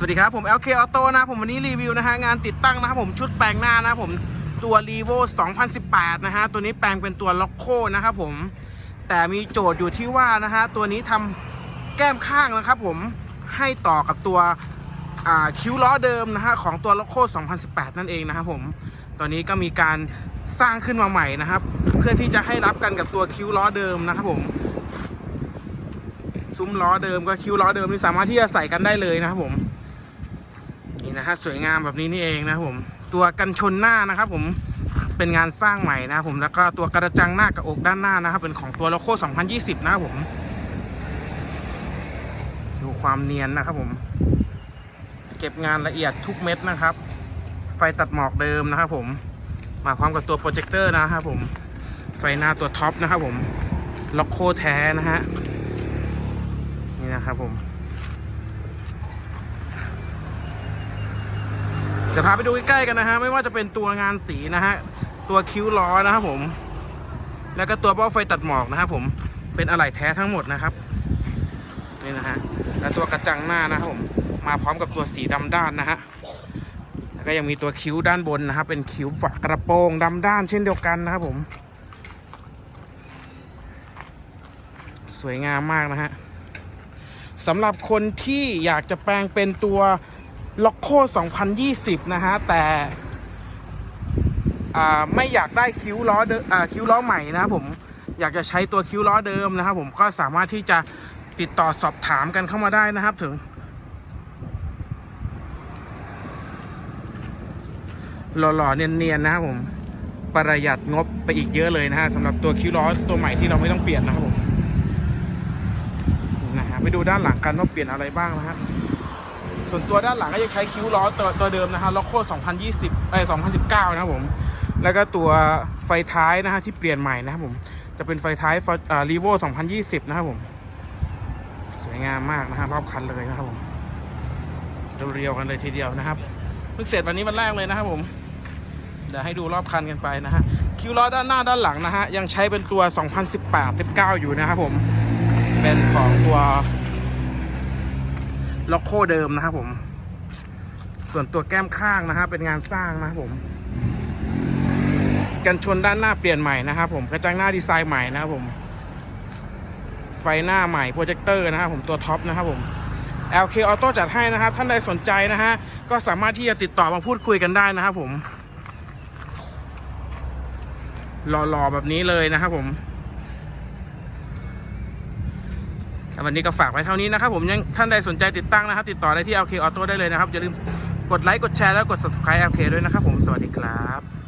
สวัสดีครับผม LK Auto นะผมวันนี้รีวิวนะฮะงานติดตั้งนะครับผมชุดแปลงหน้านะครับผมตัว r e v o 2018 นะฮะตัวนี้แปลงเป็นตัวล็อกโคนะครับผมแต่มีโจทย์อยู่ที่ว่านะฮะตัวนี้ทำแก้มข้างนะครับผมให้ต่อกับตัวคิ้วล้อเดิมนะฮะของตัวล็อกโค2018 นั่นเองนะครับผมตอนนี้ก็มีการสร้างขึ้นมาใหม่นะครับ เพื่อที่จะให้รับกันกับตัวคิ้วล้อเดิมนะครับผมซุ้มล้อเดิมก็คิ้วล้อเดิมนี่สามารถที่จะใส่กันได้เลยนะครับผม นี่นะฮะสวยงามแบบนี้นี่เองนะผม ตัวกันชนหน้านะครับ ผมเป็นงานสร้างใหม่นะผมแล้วก็ตัวกระจังหน้ากับอกด้านหน้านะครับ เป็นของตัวโลโก้2020 นะครับผมดูความเนียนนะครับผม เก็บงานละเอียดทุกเม็ดนะครับ ไฟตัดหมอกเดิมนะครับผมมาพร้อมกับตัวโปรเจคเตอร์นะครับผม ไฟหน้าตัวท็อปนะครับผม ล็อกโคแท้นะฮะ นี่นะครับผม จะพาไปดูใกล้ๆกันนะฮะ ไม่ว่าจะเป็นตัวงานสีนะฮะ ตัวคิ้วล้อนะครับผม แล้วก็ตัวเบ้าไฟตัดหมอกนะครับผม เป็นอะไหล่แท้ทั้งหมดนะครับ นี่นะฮะ แล้วตัวกระจังหน้านะครับผม มาพร้อมกับตัวสีดำด้านนะฮะ แล้วก็ยังมีตัวคิ้วด้านบนนะครับ เป็นคิ้วฝากระโปรงดำด้านเช่นเดียวกันนะครับผม สวยงามมากนะฮะสำหรับคนที่อยากจะแปลงเป็นตัว ล็อกโค2020 นะฮะ แต่ไม่อยากได้คิ้วล้อเดิมอ่าคิ้วล้อใหม่นะผมอยากจะใช้ตัวคิ้วล้อเดิมนะครับผมก็สามารถที่จะติดต่อสอบถามกันเข้ามาได้นะครับถึง หล่อๆเนียนๆนะครับผมประหยัดงบไปอีกเยอะเลยนะฮะสำหรับตัวคิ้วล้อตัวใหม่ที่เราไม่ต้องเปลี่ยนนะครับผมนะฮะไปดูด้านหลังกันว่าเปลี่ยนอะไรบ้างนะฮะ ส่วนตัวด้านหลังก็ยังใช้คิ้วล้อตัวตัวเดิมนะฮะล็อกโค2020เอ้ย2019 นะครับผม แล้วก็ตัวไฟท้ายนะฮะที่เปลี่ยนใหม่นะครับผม จะเป็นไฟท้ายอ่ารีโว2020 นะครับผม สวยงามมากนะฮะรอบคันเลยนะครับผมเรียวๆกันเลยทีเดียวนะครับเพิ่งเสร็จวันนี้วันแรกเลยนะครับผมเดี๋ยวให้ดูรอบคันกันไปนะฮะคิ้วล้อด้านหน้าด้านหลังนะฮะยังใช้เป็นตัว 2018 19 อยู่นะครับผม เป็นของตัว ล็อกโคเดิมนะครับผม ส่วนตัวแก้มข้างนะฮะเป็นงานสร้างนะครับผม กันชนด้านหน้าเปลี่ยนใหม่นะครับผมกระจังหน้าดีไซน์ใหม่นะครับผม ไฟหน้าใหม่โปรเจคเตอร์นะครับผมตัวท็อปนะครับผม LK Auto จัดให้นะครับ ท่านใดสนใจนะฮะก็สามารถที่จะติดต่อมาพูดคุยกันได้นะครับผมหล่อๆแบบนี้เลยนะครับผม วันนี้ก็ฝากไว้เท่านี้นะครับผมยังท่านใดสนใจติดตั้งนะครับ ติดต่อได้ที่ LK Auto ได้เลยนะครับอย่าลืมกดไลค์กดแชร์แล้วกด subscribe LK ด้วยนะครับผมสวัสดีครับ